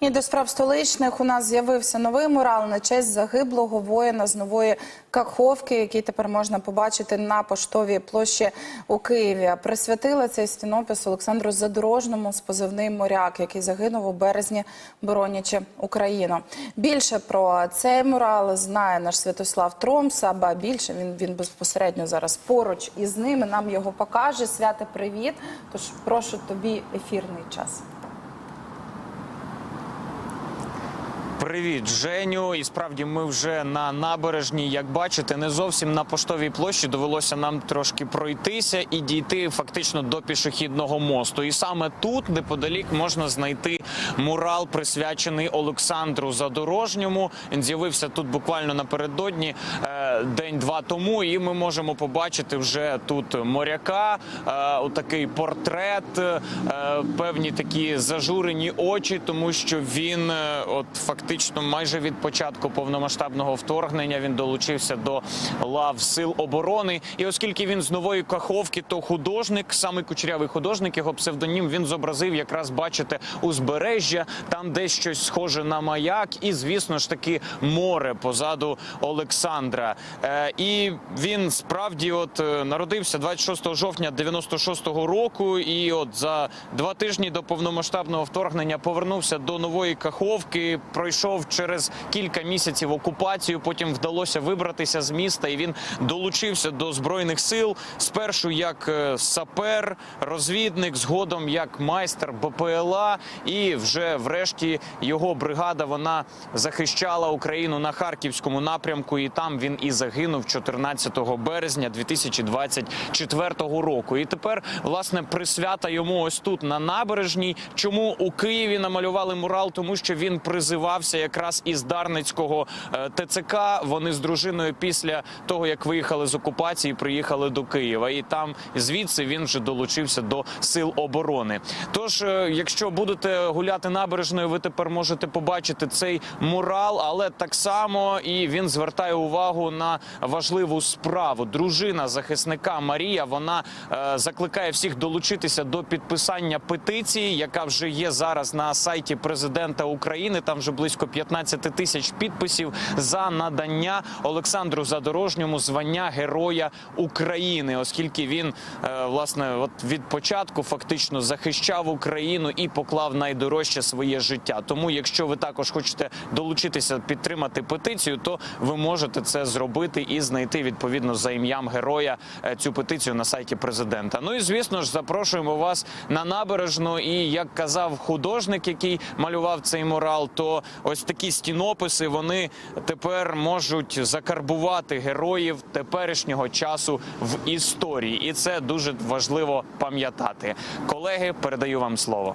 І до справ столичних у нас з'явився новий мурал на честь загиблого воїна з нової Каховки, який тепер можна побачити на поштовій площі у Києві. Присвятила цей стінопис Олександру Задорожному з позивним моряк, який загинув у березні, боронячи Україну. Більше про цей мурал знає наш Святослав Тромса, ба більше він, він безпосередньо зараз поруч із ними. Нам його покаже. Святе, привіт. Тож прошу тобі ефірний час. Привіт, Женю. І справді ми вже на набережній. Як бачите, не зовсім на поштовій площі довелося нам трошки пройтися і дійти фактично до пішохідного мосту. І саме тут, неподалік, можна знайти мурал, присвячений Олександру Задорожньому. Він з'явився тут буквально напередодні день-два тому. І ми можемо побачити вже тут моряка. Е, отакий портрет, е, певні такі зажурені очі, тому що він е, от фактично майже від початку повномасштабного вторгнення він долучився до лав сил оборони. І оскільки він з нової каховки, то художник, саме кучерявий художник, його псевдонім він зобразив якраз бачите узбережжя, там десь щось схоже на маяк, і звісно ж таки море позаду Олександра. Е, і він справді от е, народився 26 жовтня 96-го року, і от за два тижні до повномасштабного вторгнення повернувся до нової каховки. Пройшов через кілька місяців окупацію. Потім вдалося вибратися з міста, і він долучився до збройних сил. Спершу як е, сапер, розвідник, згодом як майстер БПЛА. І вже врешті його бригада вона захищала Україну на харківському напрямку. І там він і загинув 14 березня 2024 року. І тепер власне присвята йому ось тут на набережній. Чому у Києві намалювали мурал? Тому що він призивався якраз із Дарницького е, ТЦК. Вони з дружиною після того, як виїхали з окупації, приїхали до Києва, і там звідси він вже долучився до сил оборони. Тож, е, якщо будете гуляти набережною, ви тепер можете побачити цей мурал, але так само і він звертає увагу на важливу справу. Дружина захисника Марія вона е, закликає всіх долучитися до підписання петиції, яка вже є зараз на сайті президента України. Там вже близько 15 тисяч підписів за надання Олександру Задорожньому звання Героя України, оскільки він е, власне от від початку фактично захищав Україну і поклав найдорожче своє життя. Тому, якщо ви також хочете долучитися, підтримати петицію, то ви можете це зробити і знайти відповідно за ім'ям героя е, цю петицію на сайті президента. Ну і звісно ж запрошуємо вас на набережну. І як казав художник, який малював цей мурал, то ось такі стінописи вони тепер можуть закарбувати героїв теперішнього часу в історії, і це дуже важливо пам'ятати. Колеги, передаю вам слово.